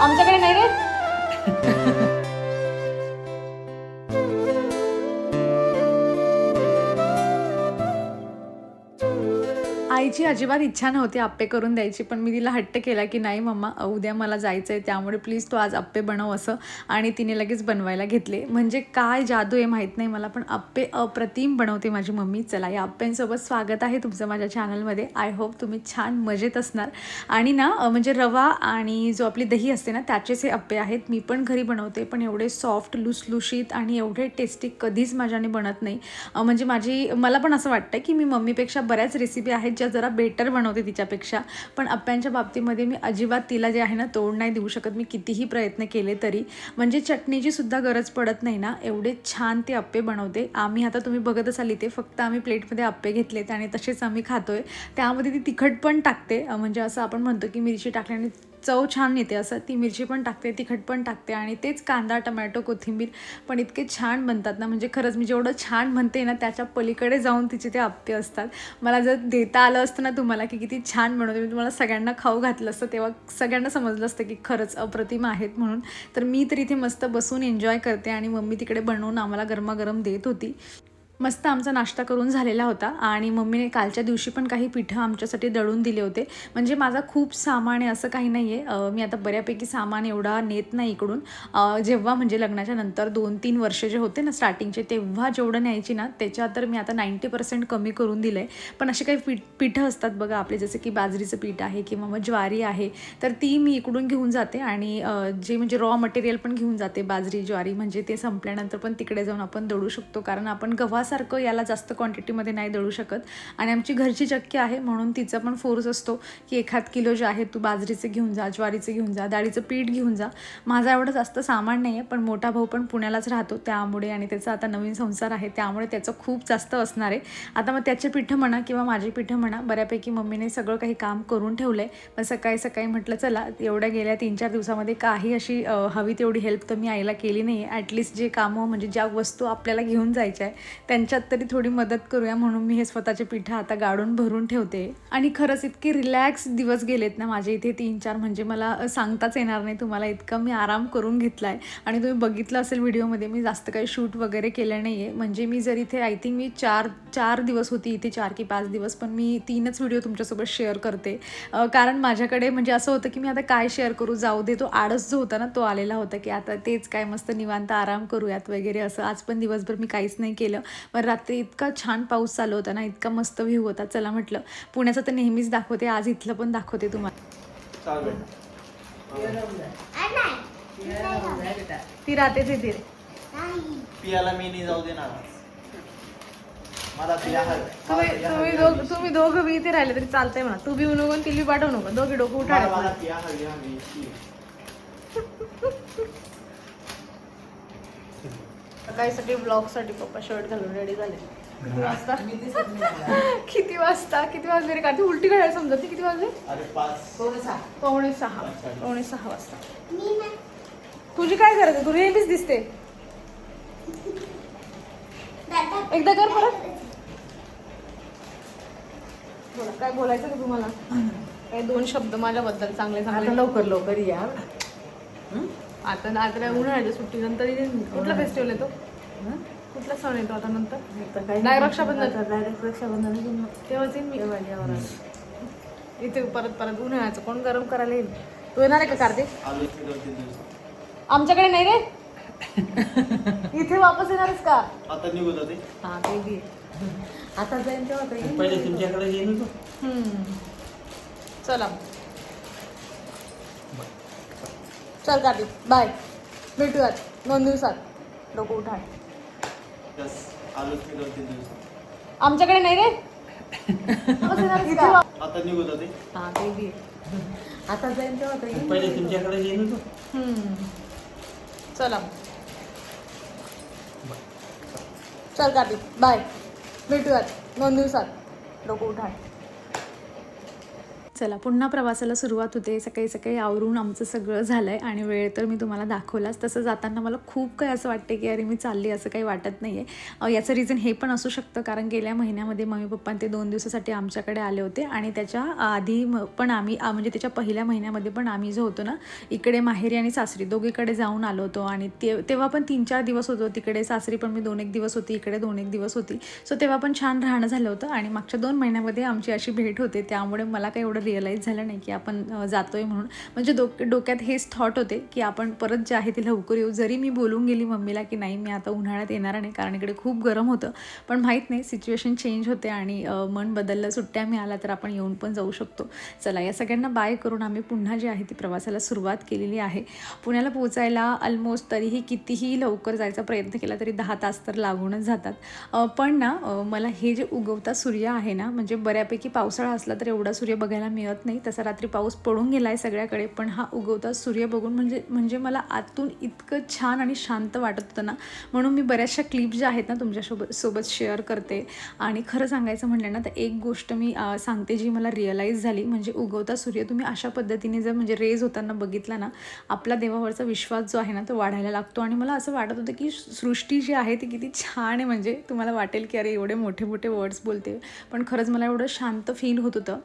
आमच्याकडे नाही रे. आईची अजिबात इच्छा नव्हती आप्पे करून द्यायची पण मी तिला हट्ट केला की नाही मम्मा उद्या मला जायचं आहे त्यामुळे प्लीज तू आज आप्पे बनव असं. आणि तिने लगेच बनवायला घेतले. म्हणजे काय जादू आहे माहीत नाही मला पण आप्पे अप्रतिम बनवते माझी मम्मी. चला या आप्प्यांसोबत स्वागत आहे तुमचं माझ्या चॅनलमध्ये आय होप तुम्ही छान मजेत असणार. आणि ना म्हणजे रवा आणि जो आपली दही असते ना त्याचेच हे आप्पे आहेत. मी पण घरी बनवते पण एवढे सॉफ्ट लुसलुशीत आणि एवढे टेस्टी कधीच माझ्याने बनत नाही. म्हणजे माझी मला पण असं वाटतं की मी मम्मीपेक्षा बऱ्याच रेसिपी आहेत ज्या जरा बेटर बनवते तिच्यापेक्षा. पण अप्प्यांच्या बाबतीमध्ये मी अजिबात तिला जे आहे ना तोड नाही देऊ शकत. मी कितीही प्रयत्न केले तरी. म्हणजे चटणीची सुद्धा गरज पडत नाही ना. एवढे छान ते अप्पे बनवते. आम्ही आता तुम्ही बघत असाल इथे फक्त आम्ही प्लेटमध्ये अप्पे घेतलेत आणि तसेच आम्ही खातोय. त्यामध्ये ती तिखट पण टाकते. म्हणजे असं आपण म्हणतो की मिरची टाकल्याने चव छान येते असं ती मिरची पण टाकते तिखट पण टाकते आणि तेच कांदा टमॅटो कोथिंबीर पण इतके छान बनतात ना. म्हणजे खरंच मी जेवढं छान म्हणते ना त्याच्या पलीकडे जाऊन तिचे ते आप्पे असतात. मला जर देता आलं असतं ना तुम्हाला की किती छान बनवते मी तुम्हाला सगळ्यांना खाऊ घातलं असतं तेव्हा सगळ्यांना समजलं असतं की खरंच अप्रतिम आहेत म्हणून. तर मी तर इथे मस्त बसून एन्जॉय करते आणि मम्मी तिकडे बनवून आम्हाला गरमागरम देत होती. मस्त आमचा नाश्ता करून झालेला होता आणि मम्मीने कालच्या दिवशी पण काही पिठं आमच्यासाठी दळून दिले होते. म्हणजे माझा खूप सामान आहे असं काही नाही आहे मी आता बऱ्यापैकी सामान एवढा नेत नाही इकडून. जेव्हा म्हणजे लग्नाच्या नंतर दोन तीन वर्ष जे होते ना स्टार्टिंगचे तेव्हा जेवढं न्यायची ना त्याच्या तर मी आता नाईंटी पर्सेंट कमी करून दिलं आहे पण असे काही पीठ पिठं असतात बघा आपले जसं की बाजरीचं पीठ आहे किंवा मग ज्वारी आहे तर ती मी इकडून घेऊन जाते आणि जे म्हणजे रॉ मटेरियल पण घेऊन जाते. बाजरी ज्वारी म्हणजे ते संपल्यानंतर पण तिकडे जाऊन आपण दळू शकतो. कारण आपण गव्हासारखं याला जास्त क्वांटिटीमध्ये नाही दळू शकत. आणि आमची घरची चक्की आहे म्हणून तिचा पण फोर्स असतो की एखाद किलो जे आहे तू बाजरीचे घेऊन जा ज्वारीचे घेऊन जा डाळीचं पीठ घेऊन जा. माझा एवढं जास्त सामान नाही आहे पण मोठा भाऊ पण पुण्यालाच राहतो त्यामुळे आणि त्याचा आता नवीन संसार आहे त्यामुळे त्याचं खूप जास्त असणार आहे. आता मग त्याचे पिठं म्हणा किंवा माझी पिठं म्हणा बऱ्यापैकी मम्मीने सगळं काही काम करून ठेवलं आहे पण सकाळी सकाळी म्हटलं चला एवढ्या गेल्या तीन चार दिवसामध्ये काही अशी हवी तेवढी हेल्प तर मी आईला केली नाही आहे ॲटलिस्ट जे कामं म्हणजे ज्या वस्तू आपल्याला घेऊन जायच्या आहे त्यांच्यात तरी थोडी मदत करूया म्हणून मी हे स्वतःचे पिठं आता गाडून भरून ठेवते. आणि खरंच इतके रिलॅक्स दिवस गेलेत ना माझे इथे तीन चार म्हणजे मला सांगताच येणार नाही तुम्हाला इतकं मी आराम करून घेतला आहे आणि तुम्ही बघितलं असेल व्हिडिओमध्ये मी जास्त काही शूट वगैरे केलं नाही आहे म्हणजे मी जर इथे आय थिंक मी चार चार दिवस होती इथे चार की पाच दिवस पण मी तीनच व्हिडिओ तुमच्यासोबत शेअर करते. कारण माझ्याकडे म्हणजे असं होतं की मी आता काय शेअर करू जाऊ दे तो आळस जो होता ना तो आलेला होता की आता तेच काय मस्त निवांत आराम करूयात वगैरे असं. आज पण दिवसभर मी काहीच नाही केलं. पण रात्री इतका छान पाऊस चालू होता ना इतका मस्त व्ह्यू होता. चला म्हटलं पुण्याचं तर नेहमीच दाखवते आज इथलं पण दाखवते तुम्हाला. ती राहते तिथे पियाला मी नाही जाऊ देणार तुम्ही दोघ. तुम्ही दोघं बी इथे राहिले तरी चालतंय म्हणा. तू बी नको आणि तिला पाठवू नको. दोघे डोकं मला मला उठाडा पिया हवी हवी ती. सकाळीसाठी ब्लॉगसाठी पप्पा शर्ट घालून रेडी झाले. किती वाजता? किती वाजता? किती वाजले रे? का ती उलटी घड्याळ समजत ती किती वाजले? पावणे सहा. पावणे सहा. वाजता. तुझी काय गरज आहे? तू नेहमीच दिसते. एकदा कर परत. बोला काय बोलायचं का तुम्हाला? काय दोन शब्द माझ्याबद्दल चांगले आता चांगले लवकर लवकर या आता आता उन्हाळ्याच्या सुट्टीनंतर कुठला फेस्टिवल येतो? कुठला सण येतो आता नंतर? नाही, रक्षाबंधन. डायरेक्ट रक्षाबंधन तेव्हाच येईन मी. इथे परत परत उन्हाळ्याचं कोण गरम करायला येईल? तू येणार आहे का कार्तिक? आमच्याकडे नाही रे. इथे वापस येणारच का? आता निघून जाते. हा ते बी आता जाईन तेव्हा तर येईन. पहिले तुमच्याकडे होतो हम्म. चला. चल कार्तिक बाय भेटूयात. दोन दिवसात. डोकं उठा बस आलो इथे दोन तीन दिवस आमच्याकडे नाही रे. का? आता निघून जाते हा ते बी आता जाईन तेव्हा. पहिले तुमच्याकडे होतो हम्म. चला चल कार्तिक बाय. भेटूयात. दोन दिवसात. डोकं उठा चला पुन्हा प्रवासाला सुरुवात होते. सकाळी सकाळी आवरून आमचं सगळं झालं आहे आणि वेळ तर मी तुम्हाला दाखवलाच. तसं जाताना मला खूप काही असं वाटते की अरे मी चालली असं काही वाटत नाही आहे याचं रिझन हे पण असू शकतं कारण गेल्या महिन्यामध्ये मम्मी पप्पा ते दोन दिवसासाठी आमच्याकडे आले होते आणि त्याच्या आधी म- पण आम्ही म्हणजे त्याच्या पहिल्या महिन्यामध्ये पण आम्ही जो होतो ना इकडे माहेरी आणि सासरी दोघीकडे जाऊन आलो होतो आणि ते तेव्हा पण तीन चार दिवस होतो तिकडे सासरी पण मी दोन एक दिवस होती इकडे दोन एक दिवस होती. सो तेव्हा पण छान राहणं झालं होतं आणि मागच्या दोन महिन्यामध्ये आमची अशी भेट होते. त्यामुळे मला काही एवढं रिअलाईज झालं नाही की आपण जातो जातोय म्हणून. म्हणजे डोक डोक्यात हेच थॉट होते की आपण परत जे आहे ते लवकर येऊ. जरी मी बोलून गेली मम्मीला की नाही मी आता उन्हाळ्यात येणार नाही कारण इकडे खूप गरम होतं. पण माहीत नाही सिच्युएशन चेंज होते आणि मन बदललं. सुट्ट्या मिळाल्या तर आपण येऊन पण जाऊ शकतो. चला या सगळ्यांना बाय करून आम्ही पुन्हा जे आहे ती प्रवासाला सुरुवात केलेली आहे. पुण्याला पोहोचायला ऑलमोस्ट तरीही कितीही लवकर जायचा प्रयत्न केला तरी दहा तास तर लागूनच जातात. पण ना मला हे जे उगवता सूर्य आहे ना म्हणजे बऱ्यापैकी पावसाळा असला तर एवढा सूर्य बघायला मिळत नाही. तसा रात्री पाऊस पडून गेला आहे सगळ्याकडे पण हा उगवता सूर्य बघून म्हणजे म्हणजे मला आतून इतकं छान आणि शांत वाटत होतं ना. म्हणून मी बऱ्याचशा क्लिप ज्या आहेत ना तुमच्यासोबत सोबत शेअर करते. आणि खरं सांगायचं म्हटलं ना तर एक गोष्ट मी सांगते जी मला रिअलाईज झाली. म्हणजे उगवता सूर्य तुम्ही अशा पद्धतीने जर म्हणजे रेज होताना बघितला ना आपला देवावरचा विश्वास जो आहे ना तो वाढायला लागतो. आणि मला असं वाटत होतं की सृष्टी जी आहे ती किती छान आहे. म्हणजे तुम्हाला वाटेल की अरे एवढे मोठे मोठे वर्ड्स बोलते. पण खरंच मला एवढं शांत फील होत होतं.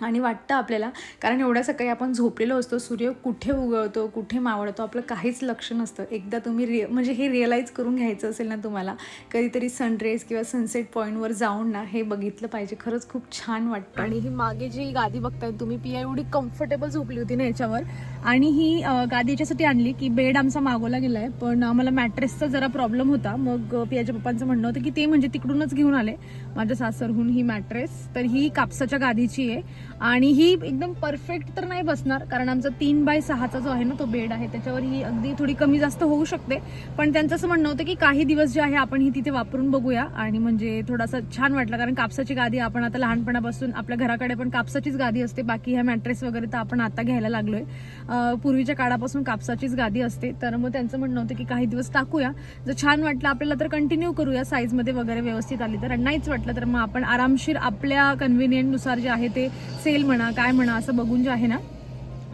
आणि वाटतं आपल्याला कारण एवढ्या सकाळी आपण झोपलेलो असतो सूर्य कुठे उगवतो कुठे मावळतो आपलं काहीच लक्ष नसतं. एकदा तुम्ही रिअ म्हणजे हे रिअलाईज करून घ्यायचं असेल ना तुम्हाला कधीतरी सनरेज किंवा सनसेट पॉईंटवर जाऊन ना हे बघितलं पाहिजे. खरंच खूप छान वाटतं. आणि ही मागे जी गादी बघताय तुम्ही पिया एवढी कम्फर्टेबल झोपली होती ना याच्यावर. आणि ही गादी याच्यासाठी आणली की बेड आमचा मागवला गेला आहे पण आम्हाला मॅट्रेसचा जरा प्रॉब्लेम होता. मग पियाच्या पप्पांचं म्हणणं होतं की ते म्हणजे तिकडूनच घेऊन आले. माझ्या सासरहून ही मॅट्रेस तर ही कापसाच्या गादीची आहे. आणि ही एकदम परफेक्ट तर नाही बसणार कारण आमचा तीन बाय सहाचा जो आहे ना तो बेड आहे. त्याच्यावर ही अगदी थोडी कमी जास्त होऊ शकते. पण त्यांचं असं म्हणणं होतं की काही दिवस जे आहे आपण ही तिथे वापरून बघूया. आणि म्हणजे थोडासा छान वाटलं कारण कापसाची गादी आपण आता लहानपणापासून आपल्या घराकडे पण कापसाचीच गादी असते. बाकी ह्या मॅट्रेस वगैरे तर आपण आता घ्यायला लागलोय. पूर्वीच्या काळापासून कापसाचीच गादी असते. तर मग त्यांचं म्हणणं होतं की काही दिवस टाकूया. जर छान वाटलं आपल्याला तर कंटिन्यू करूया. साईजमध्ये वगैरे व्यवस्थित आली तर. नाहीच वाटलं तर मग आपण आरामशीर आपल्या कन्व्हिनियंटनुसार जे आहे ते सेल म्हणा काय म्हणा असं बघून जे आहे ना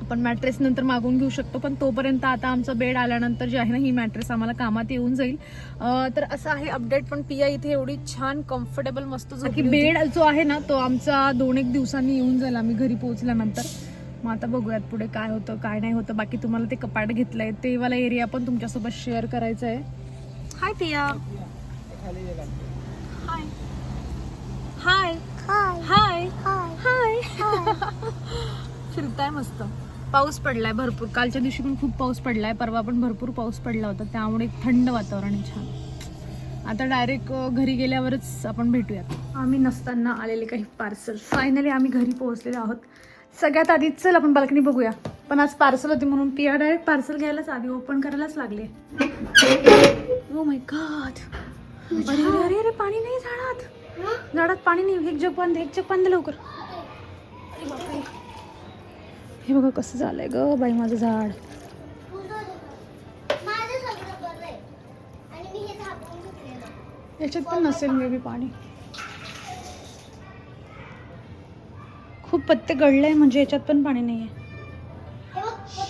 आपण मॅट्रेस नंतर मागवून घेऊ शकतो. पण तोपर्यंत आता आमचा बेड आल्यानंतर जे आहे ना ही मॅट्रेस आम्हाला कामात येऊन जाईल. तर असं आहे अपडेट पण पिया इथे एवढी छान कम्फर्टेबल मस्त की बेड जो आहे ना तो आमचा दोन एक दिवसांनी येऊन जाईल. आम्ही घरी पोहोचल्यानंतर. मग आता बघूयात पुढे काय होतं काय नाही होतं. बाकी तुम्हाला ते कपाट घेतलंय ते वाला एरिया पण तुमच्यासोबत शेअर करायचं आहे हाय पिया हाय हाय हाय हाय फिरताय मस्त. पाऊस पडलाय भरपूर. कालच्या दिवशी पण खूप पाऊस पडलाय परवा पण भरपूर पाऊस पडला होता. त्यामुळे थंड वातावरण आहे छान. आता डायरेक्ट घरी गेल्यावरच आपण भेटूयात. आम्ही नसताना आलेले काही पार्सल फायनली आम्ही घरी पोहोचलेलो आहोत. सगळ्यात आधी चल आपण बाल्कनी बघूया. पण आज पार्सल होती म्हणून पिया डायरेक्ट पार्सल घ्यायलाच आधी ओपन करायलाच लागले. ओ माय गॉड अरे अरे अरे पाणी नाही झाडात. झाडात पाणी नाही. एक जग बंद एक जग बंद लवकर. हे बघा कसं झालंय ग बाई माझं झाड. याच्यात पण नसेल मे बी पाणी. खूप पत्ते गळले म्हणजे याच्यात पण पाणी नाही आहे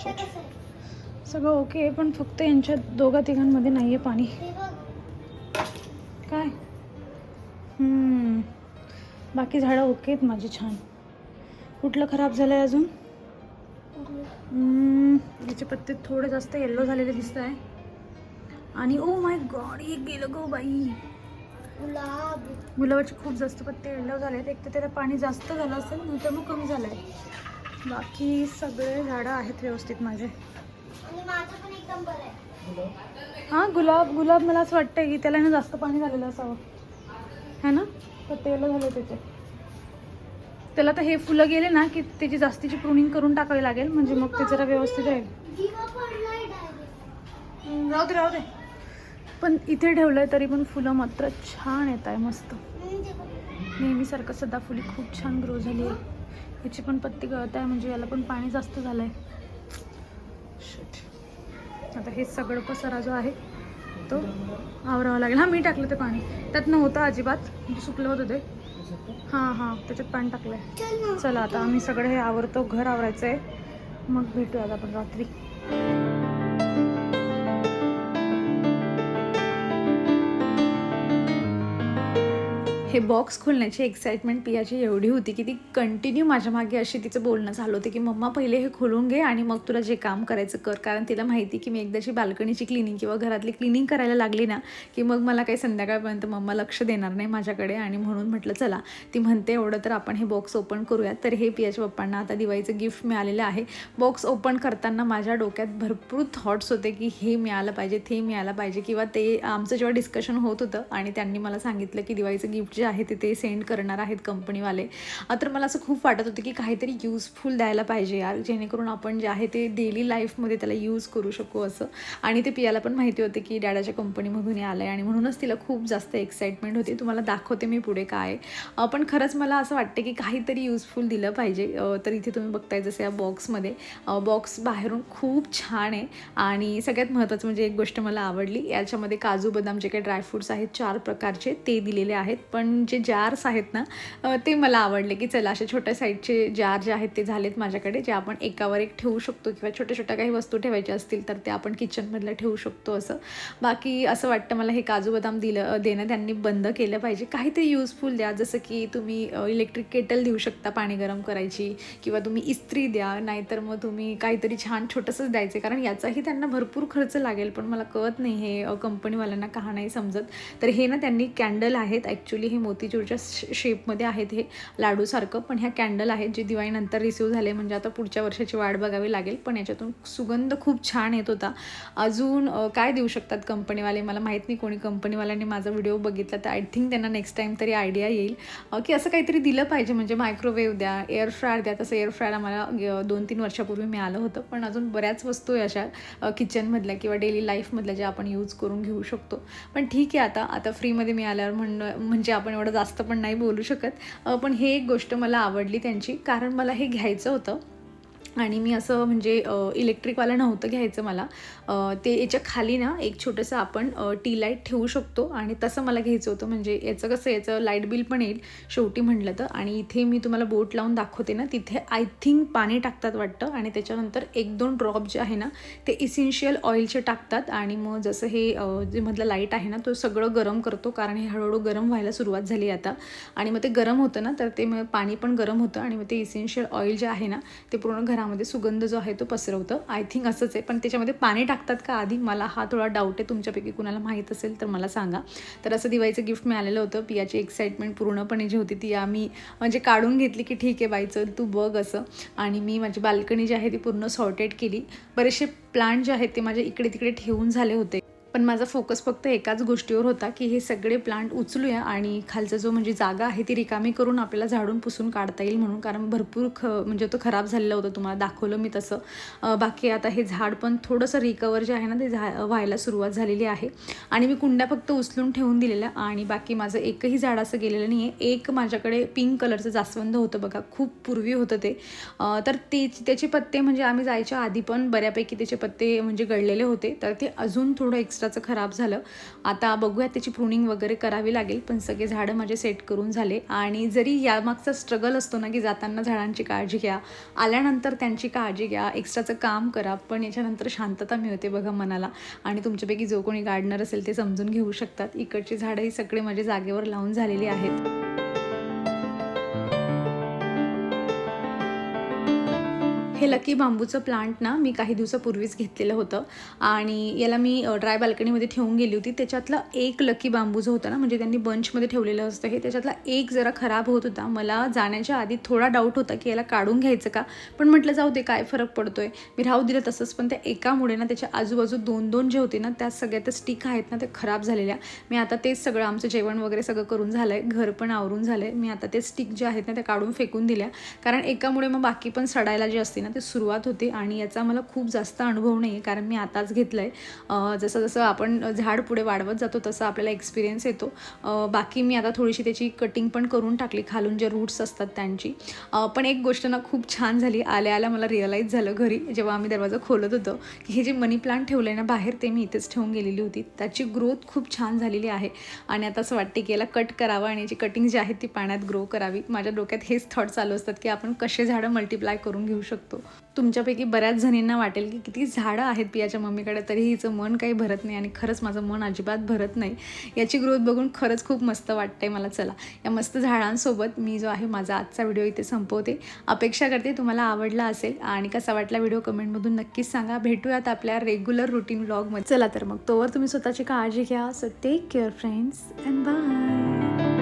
हे सगळं ओके पण फक्त यांच्यात दोघा तिघांमध्ये नाही आहे पाणी. हे काय? हम्म. बाकी झाडं ओके आहेत माझी छान. कुठलं खराब झालं आहे अजून? हम्म, याचे पत्ते थोडे जास्त येल्लो झालेले दिसत आहे आणि ओ माय गॉड एक गेलं गो बाई. गुलाबाचे खूप जास्त पत्ते येल्लो झाले आहेत एक तर त्याला पाणी जास्त झालं असेल नाही तर मग कमी झालं आहे बाकी सगळे झाडं आहेत व्यवस्थित माझे. हां गुलाब गुलाब मला असं वाटतं की त्याला ना जास्त पाणी झालेलं असावं. है ना? पत्ते येल्लो झाले त्याचे. त्याला तर हे फुलं गेले ना की त्याची जास्तीची प्रुनिंग करून टाकावी लागेल. म्हणजे मग ते जरा व्यवस्थित राहील. राहू दे राहू दे. पण इथे ठेवलं आहे तरी पण फुलं मात्र छान येत आहे मस्त. नेहमीसारखं सदाफुली खूप छान ग्रो झाली आहे. याची पण पत्ती गळत आहे म्हणजे याला पण पाणी जास्त झालं आहे आता हे सगळं पसारा जो आहे तो आवरावा लागेल. हां मी टाकलं ते पाणी. त्यात नव्हतं अजिबात. म्हणजे सुकलं होतं ते. हां हां त्याच्यात पाणी टाकलंय. आहे चला आता आम्ही सगळं हे आवरतो घर आवरायचं आहे मग भेटूयात आपण रात्री. हे बॉक्स खोलण्याची एक्साइटमेंट पियाची एवढी होती की ती कंटिन्यू माझ्या मागे अशी तिचं बोलणं झालं होतं की मम्मा पहिले हे खोलून घे आणि मग तुला जे काम करायचं कर. कारण तिला माहिती की मी एकदाची बाल्कनीची क्लिनिंग किंवा घरातली क्लिनिंग करायला लागली ना की मग मला काही संध्याकाळपर्यंत मम्मा लक्ष देणार नाही माझ्याकडे आणि म्हणून म्हटलं चला. ती म्हणते एवढं तर आपण हे बॉक्स ओपन करूयात. तर हे पियाच्या पप्पांना आता दिवाळीचं गिफ्ट मिळालेलं आहे. बॉक्स ओपन करताना माझ्या डोक्यात भरपूर थॉट्स होते की हे मिळालं पाहिजे ते मिळालं पाहिजे. किंवा ते आमचं जेव्हा डिस्कशन होत होतं आणि त्यांनी मला सांगितलं की दिवाळीचं गिफ्ट जे आहे तिथे सेंड करणार आहेत कंपनीवाले तर मला असं खूप वाटत होतं की काहीतरी यूजफुल द्यायला पाहिजे यार जेणेकरून आपण जे आहे ते डेली लाईफमध्ये त्याला यूज करू शकू असं. आणि ते पियाला पण माहिती होते की डॅडाच्या कंपनीमधून आलं आहे आणि म्हणूनच तिला खूप जास्त एक्साइटमेंट होती. तुम्हाला दाखवते मी पुढे काय आहे. पण खरंच मला असं वाटतं की काहीतरी यूजफुल दिलं पाहिजे. तर इथे तुम्ही बघताय जसं या बॉक्समध्ये बॉक्स बाहेरून खूप छान आहे. आणि सगळ्यात महत्त्वाचं म्हणजे एक गोष्ट मला आवडली याच्यामध्ये काजू बदाम जे काही ड्रायफ्रूट्स आहेत चार प्रकारचे. ते दिलेले आहेत पण जे जार्स आहेत ना ते मला आवडले की चला असे छोट्या साईडचे जार जे आहेत ते झालेत माझ्याकडे जे आपण एकावर एक ठेवू शकतो किंवा छोट्या छोट्या काही वस्तू ठेवायच्या असतील तर ते आपण किचनमधलं ठेवू शकतो असं. बाकी असं वाटतं मला हे काजू बदाम दिलं देणं त्यांनी बंद केलं पाहिजे. काहीतरी युजफुल द्या जसं की तुम्ही इलेक्ट्रिक केटल देऊ शकता पाणी गरम करायची किंवा तुम्ही इस्त्री द्या नाहीतर मग तुम्ही काहीतरी छान छोटंसंच द्यायचे. कारण याचाही त्यांना भरपूर खर्च लागेल पण मला कळत नाही हे कंपनीवाल्यांना का नाही समजत. तर हे ना त्यांनी कॅन्डल आहेत ॲक्च्युली हे मोतीचूरच्या शेपमध्ये आहेत हे लाडूसारखं. पण ह्या कॅन्डल आहेत जे दिवाळीनंतर रिसिव्ह झाले. म्हणजे आता पुढच्या वर्षाची वाट बघावी लागेल. पण याच्यातून सुगंध खूप छान येत होता. अजून काय देऊ शकतात कंपनीवाले मला माहीत नाही कोणी कंपनीवाल्यांनी माझा व्हिडिओ बघितला तर आय थिंक त्यांना नेक्स्ट टाईम तरी आयडिया येईल. की असं काहीतरी दिलं पाहिजे. म्हणजे मायक्रोवेव्ह द्या एअर फ्रायर द्या. तसं एअर फ्रायर आम्हाला दोन तीन वर्षापूर्वी मिळालं होतं. पण अजून बऱ्याच वस्तू आहे अशा किचनमधल्या किंवा डेली लाईफमधल्या ज्या आपण यूज करून घेऊ शकतो. पण ठीक आहे आता. आता फ्रीमध्ये मिळाल्यावर म्हणणं म्हणजे आपण एवढं जास्त पण नाही बोलू शकत. पण हे एक गोष्ट मला आवडली त्यांची. कारण मला हे घ्यायचं होतं. आणि मी असं म्हणजे इलेक्ट्रिकवाला नव्हतं घ्यायचं मला. ते याच्या खाली ना एक छोटंसं आपण टी लाइट ठेवू शकतो आणि तसं मला घ्यायचं होतं. म्हणजे याचं कसं याचं लाइट बिल पण येईल शेवटी म्हटलं तर. आणि इथे मी तुम्हाला बोट लावून दाखवते ना तिथे आय थिंक पाणी टाकतात वाटतं. आणि त्याच्यानंतर एक दोन ड्रॉप जे आहे ना ते इसेन्शियल ऑइलचे टाकतात. आणि मग जसं हे जे मधलं लाइट आहे ना तो सगळं गरम करतो. कारण हे हळूहळू गरम व्हायला सुरुवात झाली आता. आणि मग ते गरम होतं ना तर ते मग पाणी पण गरम होतं. आणि मग ते इसेन्शियल ऑइल जे आहे ना ते पूर्ण त्यामध्ये सुगंध जो आहे तो पसरवतं. आय थिंक असंच आहे. पण त्याच्यामध्ये पाणी टाकतात का आधी? मला हा थोडा डाऊट आहे. तुमच्यापैकी कुणाला माहीत असेल तर मला सांगा. तर असं दिवाळीचं गिफ्ट मिळालेलं होतं. पियाची एक्साइटमेंट पूर्णपणे जी होती ती आम्ही म्हणजे काढून घेतली की ठीक आहे बाई चल तू बघ असं. आणि मी माझी बाल्कनी जी आहे ती पूर्ण सॉर्टेड केली. बरेचसे प्लांट जे आहेत ते माझ्या इकडे तिकडे ठेवून झाले होते. पण माझा फोकस फक्त एकाच गोष्टीवर होता की हे सगळे प्लांट उचलूया आणि खालचा जो म्हणजे जागा आहे ती रिकामी करून आपल्याला झाडून पुसून काढता येईल म्हणून. कारण भरपूर ख म्हणजे तो खराब झालेला होता तुम्हाला दाखवलं मी तसं. बाकी आता हे झाड पण थोडंसं रिकवर जे आहे ना ते झा व्हायला सुरुवात झालेली आहे. आणि मी कुंड्या फक्त उचलून ठेवून दिलेल्या आणि बाकी माझं एकही झाड असं गेलेलं नाही आहे एक माझ्याकडे पिंक कलरचं जास्वंद होतं बघा खूप पूर्वी होतं ते. तर ते त्याचे पत्ते म्हणजे आम्ही जायच्या आधी पण बऱ्यापैकी त्याचे पत्ते म्हणजे गळलेले होते. तर ते अजून थोडं एक्स एक्स्ट्राचं खराब झालं. आता बघूया त्याची प्रुनिंग वगैरे करावी लागेल पण सगळे झाडं माझे सेट करून झाले. आणि जरी यामागचा स्ट्रगल असतो ना की जाताना झाडांची काळजी घ्या आल्यानंतर त्यांची काळजी घ्या एक्स्ट्राचं काम करा पण याच्यानंतर शांतता मिळते बघा मनाला. आणि तुमच्यापैकी जो कोणी गार्डनर असेल ते समजून घेऊ शकतात. इकडची झाडं ही सगळे माझे जागेवर लावून झालेली आहेत. हे लकी बांबूचं प्लांट ना मी काही दिवसापूर्वीच घेतलेलं होतं. आणि याला मी ड्राय बाल्कनीमध्ये ठेवून गेली होती. त्याच्यातला एक लकी बांबू जो होता ना म्हणजे त्यांनी बंचमध्ये ठेवलेलं असतं. हे त्याच्यातला एक जरा खराब होत होता. मला जाण्याच्या आधी थोडा डाऊट होता की याला काढून घ्यायचं का? पण म्हटलं जाऊ दे काय फरक पडतोय? मी राहू दिलं तसंच. पण त्या एकामुळे ना त्याच्या आजूबाजू दोन दोन जे होते ना त्या सगळ्या त्या स्टिक आहेत ना त्या खराब झालेल्या. मी आता तेच सगळं आमचं जेवण वगैरे सगळं करून झालं आहे घर पण आवरून झालं आहे मी आता ते स्टिक जे आहेत ना त्या काढून फेकून दिल्या. कारण एकामुळे मग बाकी पण सडायला जे असते ना ना ते सुरुवात होते आणि याचा मला खूप जास्त अनुभव नाही आहे कारण मी आताच घेतलं आहे जसं जसं आपण झाड पुढे वाढवत जातो तसं आपल्याला एक्सपिरियन्स येतो. बाकी मी आता थोडीशी त्याची कटिंग पण करून टाकली खालून जे रूट्स असतात त्यांची. पण एक गोष्ट ना खूप छान झाली आल्या आल्या मला रिअलाईज झालं घरी जेव्हा आम्ही दरवाजा खोलत होतो की हे जे मनी प्लांट ठेवलं आहे ना बाहेर ते मी इथेच ठेवून गेलेली होती. त्याची ग्रोथ खूप छान झालेली आहे. आणि आता असं वाटते की याला कट करावं आणि याची कटिंग जी आहे ती पाण्यात ग्रो करावी. माझ्या डोक्यात हेच थॉट चालू असतात की आपण कसे झाडं मल्टिप्लाय करून घेऊ शकतो. तुमच्यापैकी बऱ्याच जणींना वाटेल की किती झाडं आहेत पियाच्या मम्मीकडे तरी हिचं मन काही भरत नाही आणि खरंच माझं मन अजिबात भरत नाही. याची ग्रोथ बघून खरंच खूप मस्त वाटतंय मला. चला या मस्त झाडांसोबत मी जो आहे माझा आजचा व्हिडिओ इथे संपवते. अपेक्षा करते तुम्हाला आवडला असेल आणि कसा वाटला व्हिडिओ कमेंटमधून नक्कीच सांगा. भेटूयात आपल्या रेग्युलर रुटीन ब्लॉगमध्ये चला तर मग तोवर तुम्ही स्वतःची काळजी घ्या. So take care friends and bye